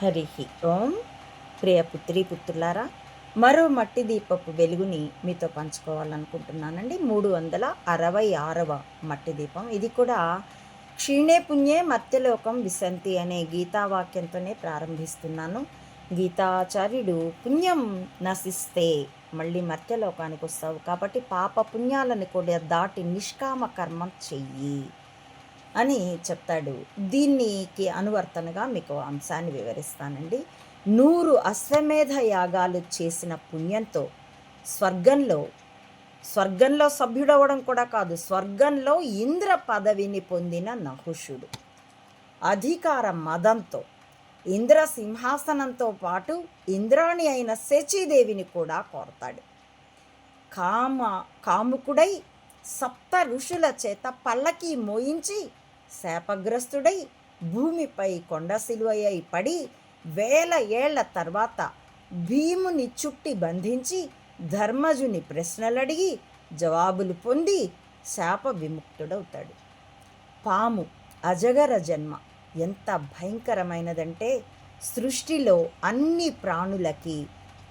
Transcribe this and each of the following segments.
హరి ఓం. ప్రియ పుత్రి పుత్రులారా మరో మట్టి దీపపు వెలుగుని మీతో పంచుకోవాలనుకుంటున్నానండి. మూడు వందల అరవై ఆరవ మట్టి దీపం. ఇది కూడా క్షీణే పుణ్యే మత్యలోకం విసంతి అనే గీతావాక్యంతోనే ప్రారంభిస్తున్నాను. గీతాచార్యుడు పుణ్యం నశిస్తే మళ్ళీ మర్త్యలోకానికి వస్తావు కాబట్టి పాప పుణ్యాలను కూడా దాటి నిష్కామ కర్మం చెయ్యి. అని చెప్తాడు. దీనికి అనువర్తనగా మీకు అంశాన్ని వివరిస్తానండి. నూరు అశ్వమేధ యాగాలు చేసిన పుణ్యంతో స్వర్గంలో స్వర్గంలో సభ్యుడవడం కూడా కాదు స్వర్గంలో ఇంద్ర పదవిని పొందిన నహుషుడు. అధికార మదంతో ఇంద్ర సింహాసనంతో పాటు ఇంద్రాణి అయిన శచీదేవిని కూడా కోరతాడు. కామ కాముకుడై సప్త ఋషుల చేత పల్లకి మోయించి శాపగ్రస్తుడై భూమిపై కొండశిలువయ్యై పడి వేల ఏళ్ళ తర్వాత భీముని చుట్టి బంధించి ధర్మజుని ప్రశ్నలడిగి జవాబులు పొంది శాప విముక్తుడవుతాడు. పాము అజగర జన్మ ఎంత భయంకరమైనదంటే సృష్టిలో అన్ని ప్రాణులకి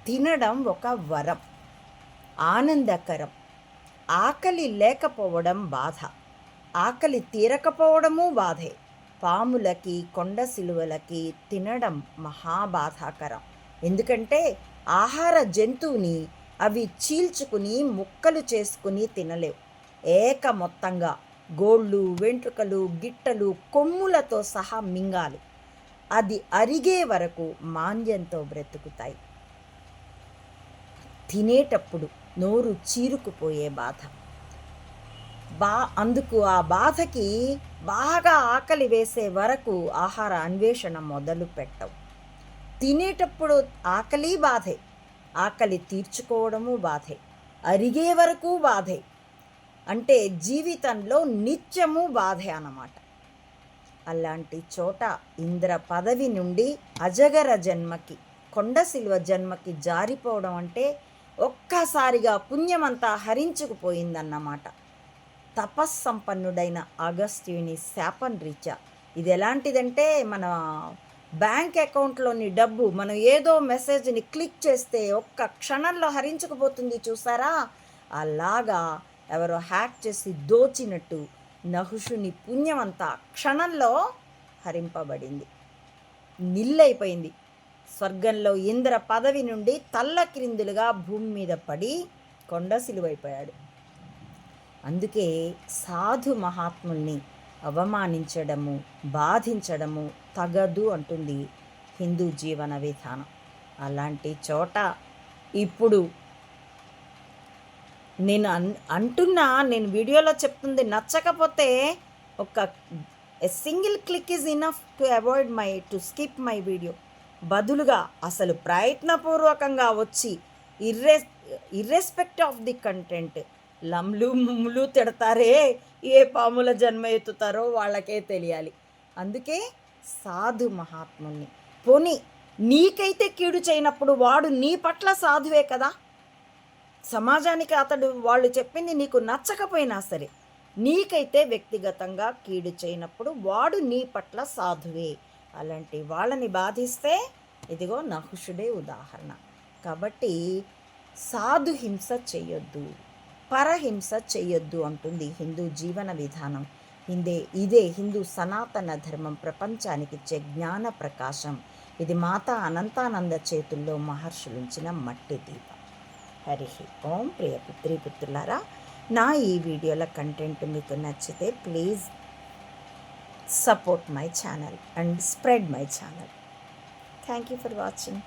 తినడం ఒక వరం ఆనందకరం ఆకలి లేకపోవడం బాధ. ఆకలి తీరకపోవడము బాధే. పాములకి కొండ సిలువలకి తినడం మహాబాధాకరం. ఎందుకంటే ఆహార జంతువుని అవి చీల్చుకుని ముక్కలు చేసుకుని తినలేవు. ఏక మొత్తంగా గోళ్ళు వెంట్రుకలు గిట్టలు కొమ్ములతో సహా మింగాలి. అది అరిగే వరకు మాంద్యంతో బ్రతుకుతాయి. తినేటప్పుడు నోరు చీరుకుపోయే బాధ. బా అందుకు ఆ బాధకి బాగా ఆకలి వేసే వరకు ఆహార అన్వేషణ మొదలు పెట్టవు. తినేటప్పుడు ఆకలి బాధే. ఆకలి తీర్చుకోవడము బాధే. అరిగే వరకు బాధే. అంటే జీవితంలో నిత్యము బాధే అన్నమాట. అలాంటి చోట ఇంద్ర పదవి నుండి అజగర జన్మకి కొండశిల్వ జన్మకి జారిపోవడం అంటే ఒక్కసారిగా పుణ్యమంతా హరించుకుపోయిందన్నమాట. తపస్సంపన్నుడైన అగస్త్యుని శాపం రీత్యా. ఇది ఎలాంటిదంటే మన బ్యాంక్ అకౌంట్లోని డబ్బు మనం ఏదో మెసేజ్ని క్లిక్ చేస్తే ఒక్క క్షణంలో హరించుకుపోతుంది చూసారా? అలాగా ఎవరో హ్యాక్ చేసి దోచినట్టు నహుషుని పుణ్యమంతా క్షణంలో హరింపబడింది. నిల్లైపోయింది. స్వర్గంలో ఇంద్ర పదవి నుండి తల్ల క్రిందులుగా భూమి మీద పడి కొండ సిలువైపోయాడు. అందుకే సాధు మహాత్ముల్ని అవమానించడము బాధించడము తగదు అంటుంది హిందూ జీవన విధానం. అలాంటి చోట ఇప్పుడు నేను అన్ అంటున్నా నేను వీడియోలో చెప్తుంది నచ్చకపోతే ఒక single click is enough to avoid my to skip my video. బదులుగా అసలు ప్రయత్నపూర్వకంగా వచ్చి ఇర్రెస్ ఇర్రెస్పెక్ట్ ఆఫ్ ది కంటెంట్ లమ్లు ముమ్ములు తిడతారే ఏ పాముల జన్మ ఎత్తుతారో వాళ్ళకే తెలియాలి. అందుకే సాధు మహాత్ముని పోని నీకైతే కీడు చేయనప్పుడు వాడు నీ పట్ల సాధువే కదా? సమాజానికి అతడు వాళ్ళు చెప్పింది నీకు నచ్చకపోయినా సరే నీకైతే వ్యక్తిగతంగా కీడు చేయనప్పుడు వాడు నీ పట్ల సాధువే. అలాంటి వాళ్ళని బాధిస్తే ఇదిగో నహుషుడే ఉదాహరణ. కాబట్టి సాధు హింస చేయొద్దు పరహింస చెయ్యొద్దు అంటుంది హిందూ జీవన విధానం. హిందే ఇదే హిందూ సనాతన ధర్మం ప్రపంచానికి ఇచ్చే జ్ఞాన ప్రకాశం. ఇది మాతా అనంతానంద చేతుల్లో మహర్షులుంచిన మట్టి దీపం. హరి ఓం ప్రియ పుత్రిపుత్రులారా నా ఈ వీడియోల కంటెంట్ మీకు నచ్చితే please support my channel and spread my channel. Thank you for watching.